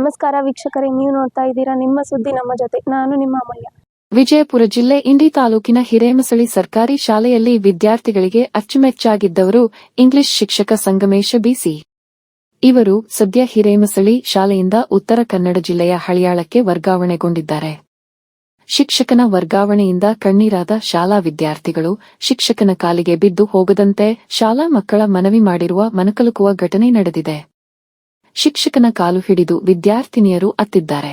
ನಮಸ್ಕಾರ ವೀಕ್ಷಕರೇ, ನೀವು ನೋಡ್ತಾ ಇದ್ದೀರಾ ನಿಮ್ಮ ಸುದ್ದಿ, ನಮ್ಮ ಜೊತೆ. ನಾನು ನಿಮ್ಮ ಅಮ್ಮಯ್ಯ ವಿಜಯಪುರ ಜಿಲ್ಲೆ ಇಂಡಿ ತಾಲೂಕಿನ ಹಿರೇಮಸಳಿ ಸರ್ಕಾರಿ ಶಾಲೆಯಲ್ಲಿ ವಿದ್ಯಾರ್ಥಿಗಳಿಗೆ ಅಚ್ಚುಮೆಚ್ಚಾಗಿದ್ದವರು ಇಂಗ್ಲಿಷ್ ಶಿಕ್ಷಕ ಸಂಗಮೇಶ ಬಿಸಿ. ಇವರು ಸದ್ಯ ಹಿರೇಮಸಳಿ ಶಾಲೆಯಿಂದ ಉತ್ತರ ಕನ್ನಡ ಜಿಲ್ಲೆಯ ಹಳಿಯಾಳಕ್ಕೆ ವರ್ಗಾವಣೆಗೊಂಡಿದ್ದಾರೆ. ಶಿಕ್ಷಕನ ವರ್ಗಾವಣೆಯಿಂದ ಕಣ್ಣೀರಾದ ಶಾಲಾ ವಿದ್ಯಾರ್ಥಿಗಳು ಶಿಕ್ಷಕನ ಕಾಲಿಗೆ ಬಿದ್ದು ಹೋಗದಂತೆ ಶಾಲಾ ಮಕ್ಕಳ ಮನವಿ ಮಾಡಿರುವ ಮನಕಲುಕುವ ಘಟನೆ ನಡೆದಿದೆ. ಶಿಕ್ಷಕನ ಕಾಲು ಹಿಡಿದು ವಿದ್ಯಾರ್ಥಿನಿಯರು ಅತ್ತಿದ್ದಾರೆ.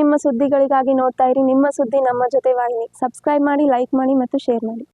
ನಿಮ್ಮ ಸುದ್ದಿಗಳಿಗಾಗಿ ನೋಡ್ತಾ ಇರಿ. ನಿಮ್ಮ ಸುದ್ದಿ ನಮ್ಮ ಜೊತೆ ವಾಹಿನಿ. ಸಬ್ಸ್ಕ್ರೈಬ್ ಮಾಡಿ ಲೈಕ್ ಮಾಡಿ ಮತ್ತು ಶೇರ್ ಮಾಡಿ.